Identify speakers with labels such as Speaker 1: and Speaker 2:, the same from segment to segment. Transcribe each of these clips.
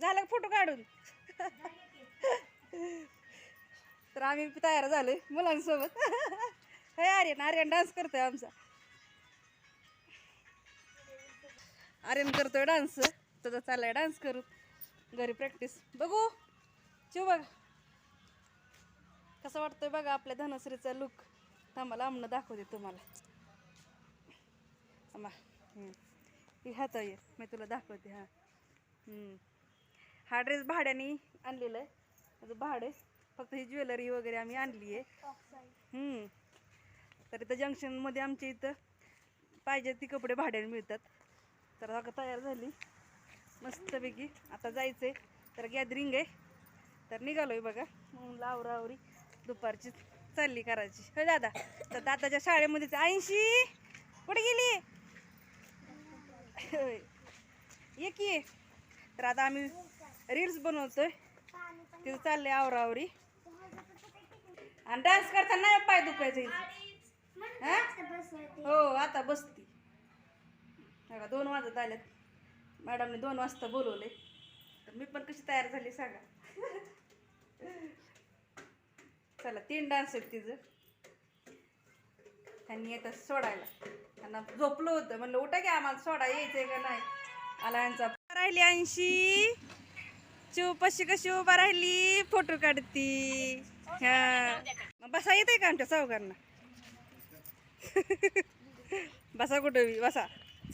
Speaker 1: झालं फोटो काढून? तर आम्ही तयार झालोय मुलांसोबत. हे आर्यन आर्यन डान्स करतोय आमचा. आर्यन करतोय डान्स तुझा चाललाय डान्स करू घरी प्रॅक्टिस बघू. चिव बघ. कसं वाटतंय बघा आपल्या धनश्रीचा लुक थांबा आमनं दाखवते तुम्हाला. थांबा. हम्म. ही हात ये. मी तुला दाखवते हां. हम्म. हा ड्रेस भाड्याने आणलेला आहे. माझं भाडे फक्त ही ज्वेलरी वगैरे आम्ही आणली आहे. तर इथं जंक्शनमध्ये आमच्या इथं पाहिजे ती कपडे भाड्याने मिळतात. तर आता तयार झाली. मस्तपैकी आता जायचं आहे तर गॅदरिंग आहे. तर निघालो आहे बघा. म्हणून लावरावरी दुपारची चालली करायची. हो दादा. तर दादाच्या शाळेमध्येच ऐंशी. कुठे गेली? होय. ये की. तर आता आम्ही रील्स बनवतोय. तिथं चाललंय आवरावरी आणि डान्स करताना नाही पाय दुखायचं. हो? आता बसती. बघा दोन वाजत आल्यात मॅडमने दोन वाजता बोलवले. तर मी पण कशी तयार झाली सांगा. चला तीन डान्स आहेत तिचं. त्यांनी येतात सोडायला. त्यांना झोपलं होतं. म्हणलं उठा की आम्हाला सोडा यायचंय का नाही? आला यांचा. राहिली ऐंशी. चिव पशी कशी उभा राहिली? फोटो काढती. हा. बसा येते का आमच्या चौघांना बसा कुठं बसा.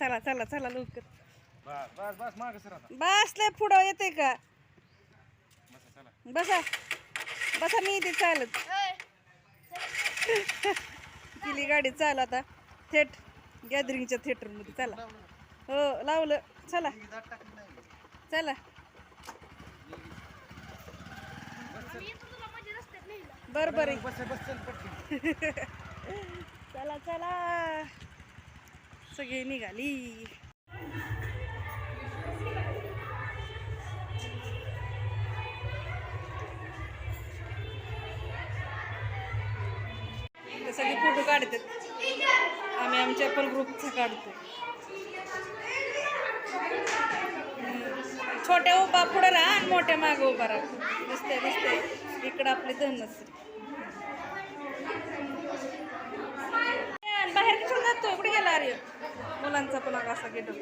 Speaker 1: चला चला चला लवकर. बसले पुढं येते का?
Speaker 2: बसा
Speaker 1: बसा. मी इथे चालत. गेली गाडी चाल आता. थेट गॅदरिंगच्या थिएटरमध्ये चला. हो लावलं. चला. चला. बर बर.
Speaker 2: चल
Speaker 1: चला सगळी निघाली. सगळे फोटो काढतात. आम्ही आमच्या पण ग्रुपचा काढतो. छोट्या उभा पुढे राहा आणि मोठ्या मागे उभा राहा. दिसते दिसते इकडं आपले धनच बाहेर कशाला जातो कुठे गेला अरे मुलांचा पण असा गेलो